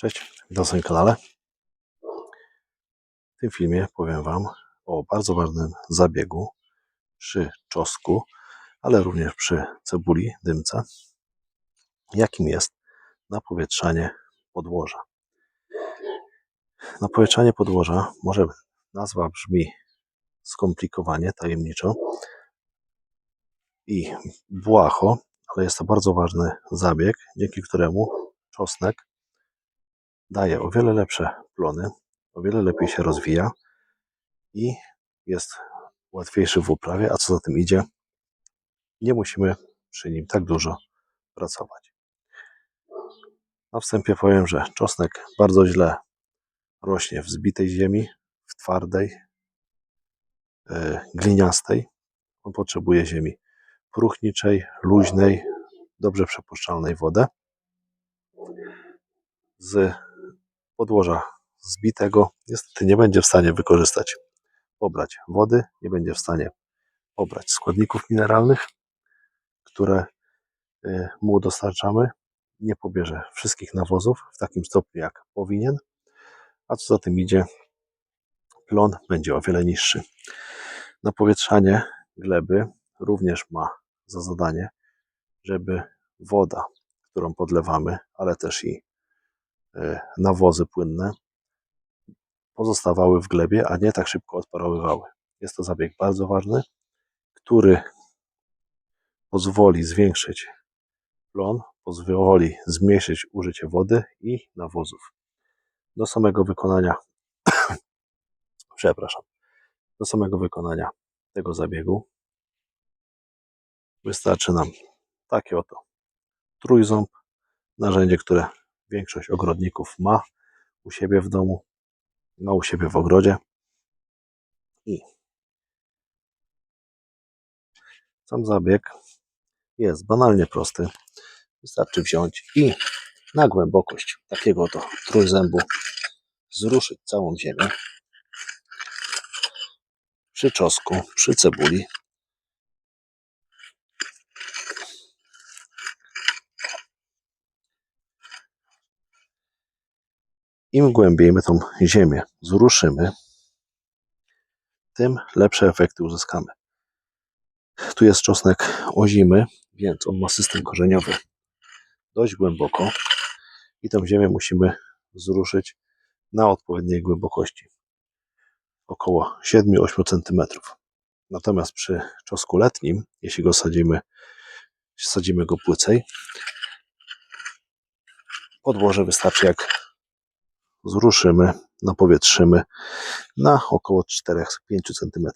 Cześć, witam na swoim kanale. W tym filmie powiem Wam o bardzo ważnym zabiegu przy czosnku, ale również przy cebuli, dymce, jakim jest napowietrzanie podłoża. Napowietrzanie podłoża, może nazwa brzmi skomplikowanie, tajemniczo i błaho, ale jest to bardzo ważny zabieg, dzięki któremu czosnek daje o wiele lepsze plony, o wiele lepiej się rozwija i jest łatwiejszy w uprawie, a co za tym idzie, nie musimy przy nim tak dużo pracować. Na wstępie powiem, że czosnek bardzo źle rośnie w zbitej ziemi, w twardej, yy, gliniastej. On potrzebuje ziemi próchniczej, luźnej, dobrze przepuszczalnej wodę. Z podłoża zbitego niestety nie będzie w stanie wykorzystać, pobrać wody, nie będzie w stanie pobrać składników mineralnych, które y, mu dostarczamy, nie pobierze wszystkich nawozów w takim stopniu jak powinien, a co za tym idzie, plon będzie o wiele niższy. Napowietrzanie gleby również ma za zadanie, żeby woda, którą podlewamy, ale też i nawozy płynne pozostawały w glebie, a nie tak szybko odparowywały. Jest to zabieg bardzo ważny, który pozwoli zwiększyć plon, pozwoli zmniejszyć użycie wody i nawozów. Do samego wykonania, przepraszam, do samego wykonania tego zabiegu wystarczy nam takie oto trójząb, narzędzie, które większość ogrodników ma u siebie w domu, ma u siebie w ogrodzie i sam zabieg jest banalnie prosty. Wystarczy wziąć i na głębokość takiego oto trójzębu zruszyć całą ziemię przy czosnku, przy cebuli. Im głębiej my tą ziemię zruszymy, tym lepsze efekty uzyskamy. Tu jest czosnek ozimy, więc on ma system korzeniowy dość głęboko i tą ziemię musimy zruszyć na odpowiedniej głębokości około 7-8 cm. Natomiast przy czosnku letnim, jeśli go sadzimy, sadzimy go płycej, podłoże wystarczy jak zruszymy, napowietrzymy na około 4-5 cm.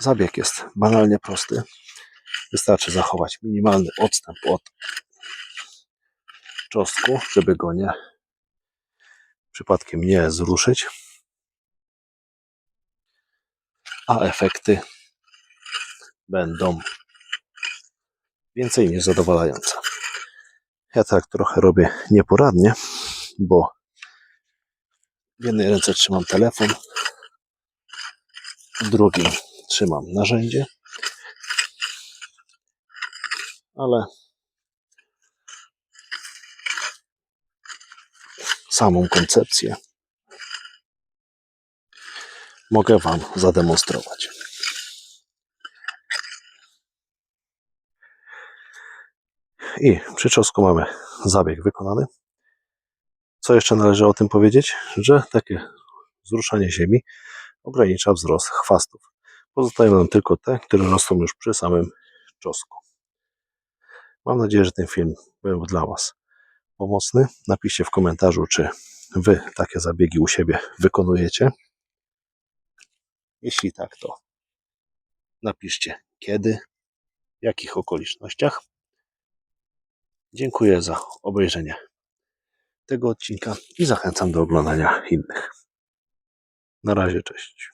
Zabieg jest banalnie prosty. Wystarczy zachować minimalny odstęp od czosnku, żeby go nie przypadkiem nie zruszyć. A efekty będą więcej niż zadowalające. Ja tak trochę robię nieporadnie, bo w jednej ręce trzymam telefon, w drugiej trzymam narzędzie, ale samą koncepcję mogę Wam zademonstrować. I przy czosnku mamy zabieg wykonany. Co jeszcze należy o tym powiedzieć? Że takie zruszanie ziemi ogranicza wzrost chwastów. Pozostają nam tylko te, które rosną już przy samym czosnku. Mam nadzieję, że ten film był dla Was pomocny. Napiszcie w komentarzu, czy Wy takie zabiegi u siebie wykonujecie. Jeśli tak, to napiszcie kiedy, w jakich okolicznościach. Dziękuję za obejrzenie tego odcinka i zachęcam do oglądania innych. Na razie, cześć.